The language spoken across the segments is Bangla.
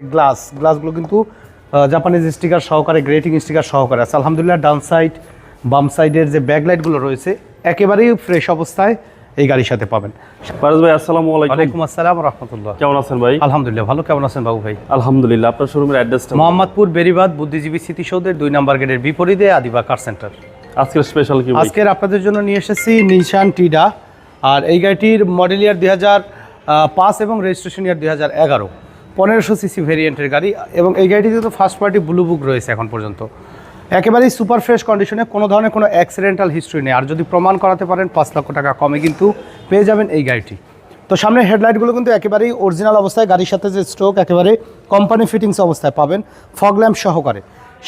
গ্লাস গ্লাসগুলো কিন্তু জাপানিজ স্টিকার সহকারে গ্রেটিং স্টিকার সহকারে আছে। আলহামদুলিল্লাহ ডান সাইড বাম সাইডের যে ব্যাকলাইটগুলো রয়েছে একেবারেই ফ্রেশ অবস্থায় এই গাড়ির সাথে পাবেন। ফারাজ ভাই আসসালামু আলাইকুম। ওয়ালাইকুম আসসালাম রহমতুল্লাহ। কেমন আছেন ভাই? আলহামদুলিল্লাহ ভালো। কেমন আছেন বাবু ভাই? আলহামদুলিল্লাহ আপনার শোরুমের অ্যাড্রেসটা মোহাম্মদপুর বেরিবাদ বুদ্ধিজীবী স্মৃতিসৌধের দুই নাম্বার গেটের বিপরীতে আদিবা কার সেন্টার আজকের স্পেশাল কি আজকের আপনাদের জন্য নিয়ে এসেছি নিশান টিডা আর এই গাড়িটির মডেল ইয়ার দুই হাজার পাঁচ এবং রেজিস্ট্রেশন ইয়ার দুই হাজার এগারো। পনেরোশো সিসি ভেরিয়েন্টের গাড়ি এবং এই গাড়িটিতে তো ফার্স্ট পার্টি ব্লু বুক রয়েছে এখন পর্যন্ত। একেবারেই সুপার ফ্রেশ কন্ডিশনে কোনো ধরনের কোনো অ্যাক্সিডেন্টাল হিস্ট্রি নেই। আর যদি প্রমাণ করাতে পারেন পাঁচ লক্ষ টাকা কমে কিন্তু পেয়ে যাবেন এই গাড়িটি। তো সামনে হেডলাইটগুলো কিন্তু একেবারেই অরিজিনাল অবস্থায় গাড়ির সাথে যে স্ট্রোক একেবারে কোম্পানি ফিটিংস অবস্থায় পাবেন ফগ ল্যাম্প সহকারে।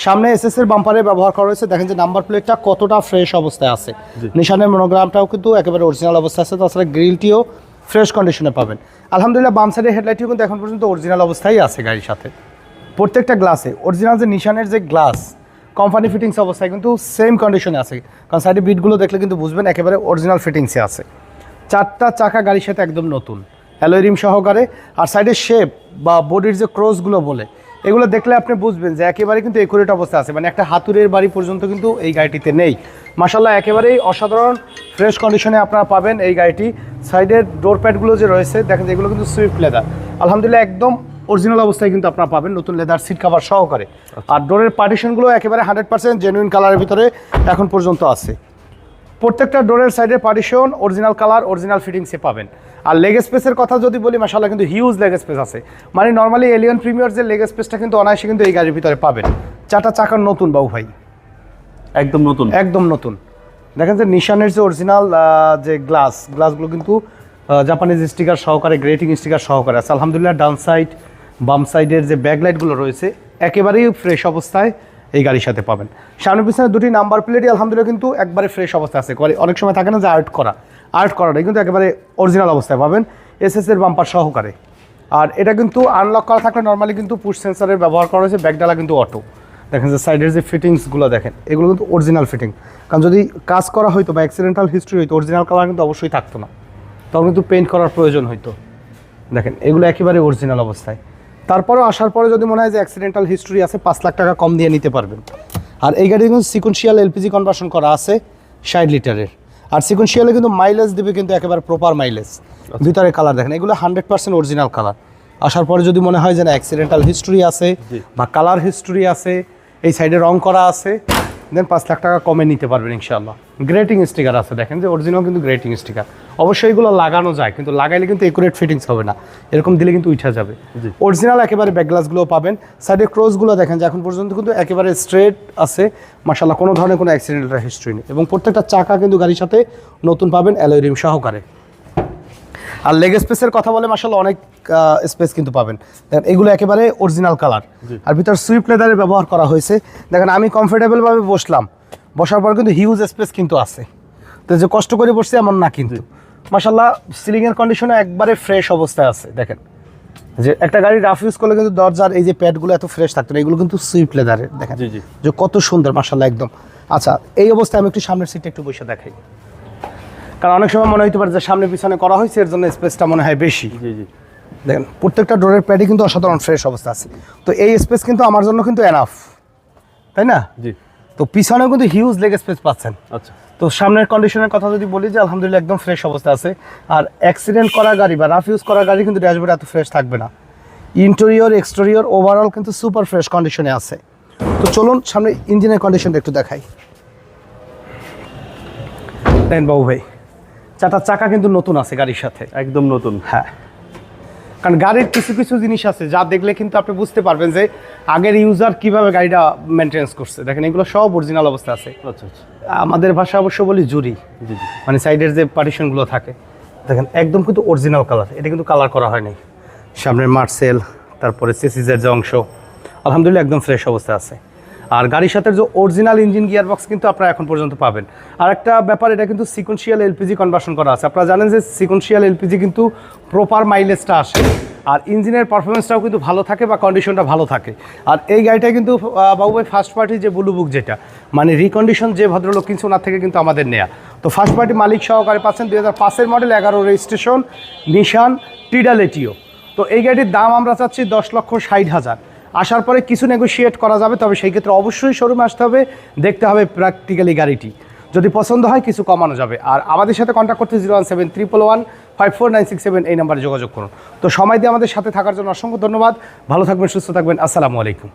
সামনে এসএস এর বাম্পারে ব্যবহার করা হয়েছে। দেখেন যে নাম্বার প্লেটটা কতটা ফ্রেশ অবস্থায় আছে। নিশানের মনোগ্রামটাও কিন্তু একেবারে অরিজিনাল অবস্থায় আছে। তাছাড়া গ্রিলটিও ফ্রেশ কন্ডিশনে পাবেন। আলহামদুলিল্লাহ বাম সাইডের হেডলাইটটিও কিন্তু এখন পর্যন্ত অরিজিনাল অবস্থায় আছে গাড়ির সাথে। প্রত্যেকটা গ্লাসে অরিজিনাল যে নিশানের যে গ্লাস কোম্পানি ফিটিংস অবস্থায় কিন্তু সেম কন্ডিশনে আছে। কারণ সাইডে বিটগুলো দেখলে কিন্তু বুঝবেন একেবারে অরিজিনাল ফিটিংসে আছে। চারটা চাকা গাড়ির সাথে একদম নতুন। অ্যালোরিম সহকারে, আর সাইডের শেপ বা বডির যে ক্রসগুলো বলে এগুলো দেখলে আপনি বুঝবেন যে একেবারে কিন্তু একুরেট অবস্থা আছে। মানে একটা হাতুরের বাড়ি পর্যন্ত কিন্তু এই গাড়িটিতে নেই। মাসাল্লাহ একেবারেই অসাধারণ ফ্রেশ কন্ডিশনে আপনারা পাবেন এই গাড়িটি। সাইডের ডোর প্যাডগুলো যে রয়েছে, দেখেন এগুলো কিন্তু সুইফট লেদার আলহামদুলিল্লাহ, একদম অরিজিনাল অবস্থায় কিন্তু আপনারা পাবেন নতুন লেদার সিট কাভার সহকারে। আর ডোরের পার্টিশনগুলো একেবারে হান্ড্রেড পার্সেন্ট জেনুইন কালারের ভিতরে এখন পর্যন্ত আছে। প্রত্যেকটা ডোরের সাইডে পার্টিশন অরিজিনাল কালার অরিজিনাল ফিটিংসে পাবেন। আর লেগ স্পেসের কথা যদি বলি মাসাল্লাহ কিন্তু হিউজ লেগ স্পেস আছে। মানে নর্মালি এলিয়ন প্রিমিয়ার যে লেগ স্পেসটা কিন্তু অনায়াসে কিন্তু এই গাড়ির ভিতরে পাবেন। চারটা চাকার নতুন বাবু ভাই। একদম নতুন? একদম নতুন। দেখেন যে নিশানের যে অরিজিনাল যে গ্লাস গ্লাসগুলো কিন্তু জাপানিজ স্টিকার সহকারে গ্রেটিং স্টিকার সহকারে আছে। আলহামদুলিল্লাহ ডান সাইড বাম সাইডের যে ব্যাকলাইটগুলো রয়েছে একেবারেই ফ্রেশ অবস্থায়। এই গাড়ির সাথে পাবেন। সামনে পিছনে দুটি নাম্বার প্লেটই আলহামদুলিল্লাহ কিন্তু একবারে ফ্রেশ অবস্থায় আছে। অনেক সময় থাকে না যে আর্ট করা। আর্ট করাটাই কিন্তু একেবারে অরিজিনাল অবস্থায় পাবেন এসএস এর বাম্পার সহকারে। আর এটা কিন্তু আনলক করা থাকলে নর্মালি কিন্তু পুশ সেন্সারের ব্যবহার করা হয়েছে ব্যাকডালা কিন্তু অটো দেখেন যে সাইডের যে ফিটিংসগুলো দেখেন, এগুলো কিন্তু অরিজিনাল ফিটিং কারণ যদি কাজ করা হইতো বা অ্যাক্সিডেন্টাল হিস্ট্রি হইতো অরিজিনাল কালার কিন্তু অবশ্যই থাকতো না। তখন কিন্তু পেইন্ট করার প্রয়োজন হইতো। দেখেন, এগুলো একেবারে অরিজিনাল অবস্থায়। তারপরেও আসার পরে যদি মনে হয় যে অ্যাক্সিডেন্টাল হিস্ট্রি আছে পাঁচ লাখ টাকা কম দিয়ে নিতে পারবেন। আর এই গাড়ি কিন্তু সিকুয়েন্সিয়াল এলপিজি কনভার্সন করা আছে ষাট লিটারের। আর সিকুয়েন্সিয়ালে কিন্তু মাইলেজ দেবে কিন্তু একেবারে প্রপার মাইলেজ ভিতরে কালার দেখেন এগুলো হান্ড্রেড পার্সেন্ট অরিজিনাল কালার আসার পরে যদি মনে হয় যে না অ্যাক্সিডেন্টাল হিস্ট্রি আছে বা কালার হিস্ট্রি আছে এই সাইডে রং করা আছে দেন পাঁচ লাখ টাকা কমে নিতে পারবেন ইনশাল্লাহ গ্রেটিং স্টিকার আছে দেখেন যে অরিজিনাল কিন্তু গ্রেটিং স্টিকার অবশ্যই এগুলো লাগানো যায় কিন্তু লাগাইলে কিন্তু একুরেট ফিটিংস হবে না। এরকম দিলে কিন্তু উঠা যাবে। অরিজিনাল একেবারে ব্যাকগ্লাসগুলো পাবেন। সাইডে ক্রসগুলো দেখেন যে এখন পর্যন্ত কিন্তু একেবারে স্ট্রেট আছে। মাসাল্লাহ কোনো ধরনের কোনো অ্যাক্সিডেন্টাল হিস্ট্রি নেই। এবং প্রত্যেকটা চাকা কিন্তু গাড়ির সাথে নতুন পাবেন অ্যালোরিম সহকারে। আর লেগ স্পেসের কথা বলে মাসাল্লাহ অনেক স্পেস কিন্তু পাবেন। দেখেন এগুলো একেবারে অরিজিনাল কালার আর ভিতর সুইফট লেদারের ব্যবহার করা হয়েছে। দেখেন আমি কমফোর্টেবলভাবে বসলাম। বসার পর কিন্তু হিউজ স্পেস কিন্তু আছে। তো যে কষ্ট করে বসছি এমন না কিন্তু। মাসাল্লাহ সিলিংয়ের কন্ডিশনে একবারে ফ্রেশ অবস্থায় আছে দেখেন। যে একটা গাড়ি রাফ ইউজ করলে কিন্তু দরজার এই যে প্যাডগুলো এত ফ্রেশ থাকতো না এগুলো কিন্তু সুইফট লেদারের দেখেন। জি, জি। যে কত সুন্দর মাসাল্লাহ একদম। আচ্ছা এই অবস্থায় আমি একটু সামনের সিটটা একটু বসে দেখাই। কারণ অনেক সময় মনে হতে পারে যে সামনে পিছনে করা হয়েছে এর জন্য স্পেসটা মনে হয় বেশি। জি জি। দেখেন প্রত্যেকটা ডোরের প্যাডে কিন্তু অসাধারণ ফ্রেশ অবস্থা আছে। তো এই স্পেস কিন্তু আমার জন্য কিন্তু এনাফ তাই না? জি। তো পিছনেও কিন্তু হিউজ লেগ স্পেস পাচ্ছেন। আচ্ছা। তো সামনের কন্ডিশনের কথা যদি বলি যে আলহামদুলিল্লাহ একদম ফ্রেশ অবস্থা আছে। আর অ্যাক্সিডেন্ট করা গাড়ি বা রাফ ইউজ করা গাড়ি কিন্তু ড্যাশবোর্ডে এত ফ্রেশ থাকবে না। ইন্টেরিয়র এক্সটেরিয়র ওভারঅল কিন্তু সুপার ফ্রেশ কন্ডিশনে আছে। তো চলুন সামনে ইঞ্জিনের কন্ডিশনটা একটু দেখাই। দেন বাবু ভাই চারটা চাকা কিন্তু নতুন আছে গাড়ির সাথে। একদম নতুন। হ্যাঁ। কারণ গাড়ির কিছু কিছু জিনিস আছে যা দেখলে কিন্তু আপনি বুঝতে পারবেন যে আগের ইউজার কীভাবে গাড়িটা মেনটেন্স করছে। দেখেন এগুলো সব অরিজিনাল অবস্থা আছে। আচ্ছা আচ্ছা। আমাদের ভাষা অবশ্য বলি জুরি মানে সাইডের যে পার্টিশনগুলো থাকে দেখেন একদম কিন্তু অরিজিনাল কালার এটা কিন্তু কালার করা হয়নি। সামনের মার্সেল তারপরে সিসিজের যে অংশ আলহামদুলিল্লাহ একদম ফ্রেশ অবস্থা আছে। আর গাড়ির সাথে যে অরিজিনাল ইঞ্জিন গিয়ারবক্স কিন্তু আপনারা এখন পর্যন্ত পাবেন। আর একটা ব্যাপার, এটা কিন্তু সিকোয়েন্সিয়াল এলপিজি কনভার্সন করা আছে। আপনারা জানেন যে সিকোয়েন্সিয়াল এলপিজি কিন্তু প্রপার মাইলেজটা আসে। আর ইঞ্জিনের পারফরমেন্সটাও কিন্তু ভালো থাকে বা কন্ডিশনটা ভালো থাকে। আর এই গাড়িটা কিন্তু বাবুভাই ফার্স্ট পার্টি যে ব্লু বুক যেটা মানে রিকন্ডিশন যে ভদ্রলোক কিনছে, ওনার থেকে কিন্তু আমাদের নেয়া। তো ফার্স্ট পার্টি মালিক সহকারে পাচ্ছেন দুই হাজার পাঁচের মডেল এগারো রেজিস্ট্রেশন নিশান টিডালেটিও তো এই গাড়িটির দাম আমরা চাচ্ছি দশ লক্ষ ষাট হাজার। আসার পরে কিছু নেগোশিয়েট করা যাবে, তবে সেই ক্ষেত্রে অবশ্যই শোরুমে আসতে হবে, দেখতে হবে প্র্যাকটিক্যালি গাড়িটি। যদি পছন্দ হয়, কিছু কমানো যাবে। আর আমাদের সাথে কন্ট্যাক্ট করতে zero one seven triple one five four nine six seven এই নাম্বারে যোগাযোগ করুন। তো সময় দিয়ে আমাদের সাথে থাকার জন্য অসংখ্য ধন্যবাদ। ভালো থাকবেন, সুস্থ থাকবেন। আসসালামু আলাইকুম।